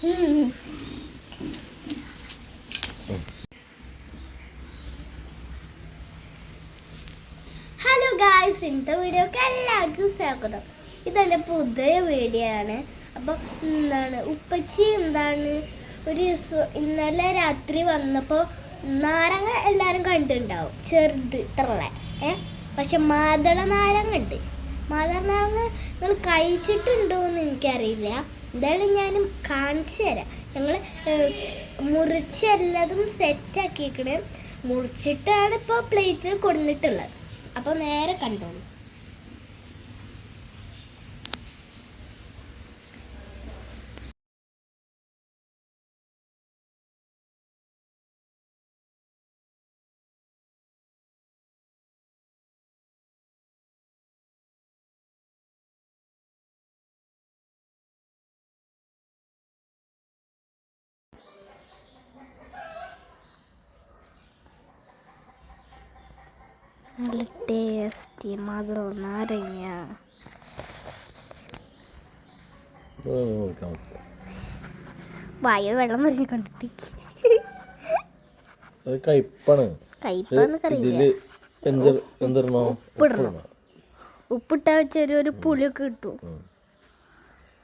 Hello guys ഇന്നത്തെ വീഡിയോക്ക് എല്ലാവർക്കും സ്വാഗതം. ഇതെന്റെ പുതിയ വീഡിയോ ആണ്. അപ്പം എന്താണ് ഉപ്പച്ചി എന്താണ് ഒരു ഇന്നലെ രാത്രി വന്നപ്പോൾ നാരങ്ങ എല്ലാവരും കണ്ടിട്ടുണ്ടാവും. ചെറുത് ഇത്രയുള്ള ഏ? പക്ഷെ മാതള നാരങ്ങ ഉണ്ട്. മാതള നാരങ്ങ നിങ്ങൾ കഴിച്ചിട്ടുണ്ടോ എന്ന് എനിക്കറിയില്ല. എന്തായാലും ഞാനും കാണിച്ചു തരാം. ഞങ്ങൾ മുറിച്ചെല്ലതും സെറ്റാക്കിയിക്കണേ മുറിച്ചിട്ടാണ് ഇപ്പോൾ പ്ലേറ്റിൽ കൊടുത്തിട്ടുള്ളത് അപ്പോൾ നേരെ കണ്ടോളൂ. നല്ല ടേസ്റ്റി മധുര നാരങ്ങ. വായ വെള്ളം നിറഞ്ഞു കണ്ടിട്ട്. അത് കയ്പ്പാണ്. കയ്പാന്ന്. ഉപ്പിട്ടാ ചെറിയൊരു പുളിയൊക്കെ കിട്ടും.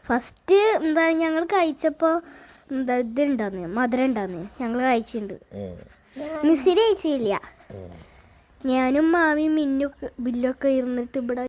ഫസ്റ്റ് എന്താണ് ഞങ്ങൾ കഴിച്ചപ്പോൾ എന്താ ഇതുണ്ടാന്ന് മധുരം ഉണ്ടാന്ന് ഞങ്ങൾ കഴിച്ചിട്ടുണ്ട് മിസ്സിരി കഴിച്ചില്ല. ഞാനും മാമിയും മിന്നൊക്കെ ബില്ലൊക്കെ ഇരുന്നിട്ട് ഇവിടെ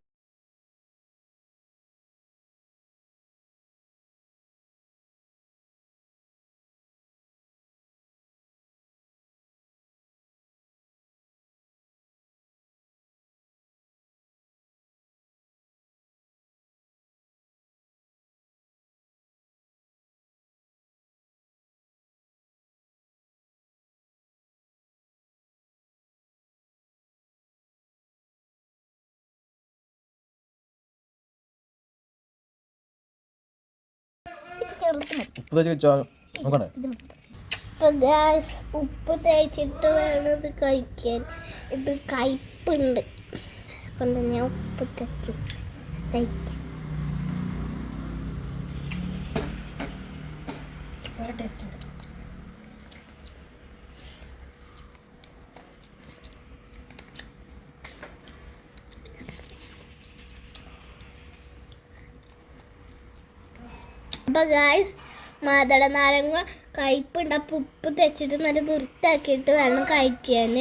ഉപ്പ് തേച്ച് നോക്കണേ ഇപ്പൊ ഗ്യാസ് ഉപ്പ് തേച്ചിട്ട് വേണം ഇത് കഴിക്കാൻ. ഇത് കയ്പുണ്ട് അതുകൊണ്ട് ഞാൻ ഉപ്പ് തേച്ച് കഴിക്കാം. ടേസ്റ്റ് ഉണ്ട്. അപ്പൊ ഗായ്സ് മാതള നാരങ്ങ കയ്പുണ്ട് അപ്പൊ ഉപ്പ് തെച്ചിട്ട് നല്ല വൃത്തിയാക്കിയിട്ട് വേണം കഴിക്കാൻ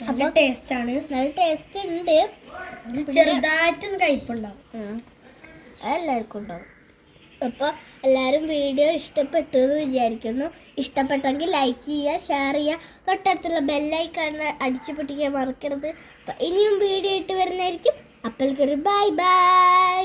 അപ്പോൾ ടേസ്റ്റ് ആണ്. നല്ല ടേസ്റ്റ് ഉണ്ട്. ഇത് ചെറുതായിട്ടൊന്ന് കയ്പുണ്ടാവും ഉം. അതെല്ലാവർക്കും ഉണ്ടാവും. അപ്പോൾ എല്ലാവരും വീഡിയോ ഇഷ്ടപ്പെട്ടു എന്ന് വിചാരിക്കുന്നു. ഇഷ്ടപ്പെട്ടെങ്കിൽ ലൈക്ക് ചെയ്യുക ഷെയർ ചെയ്യുക. തൊട്ടടുത്തുള്ള ബെല്ലൈക്കൺ അടിച്ചു പൊട്ടിക്കാൻ മറക്കരുത്. അപ്പം ഇനിയും വീഡിയോ ഇട്ട് വരുന്നതായിരിക്കും. അപ്പോഴേക്കൊരു ബൈ ബൈ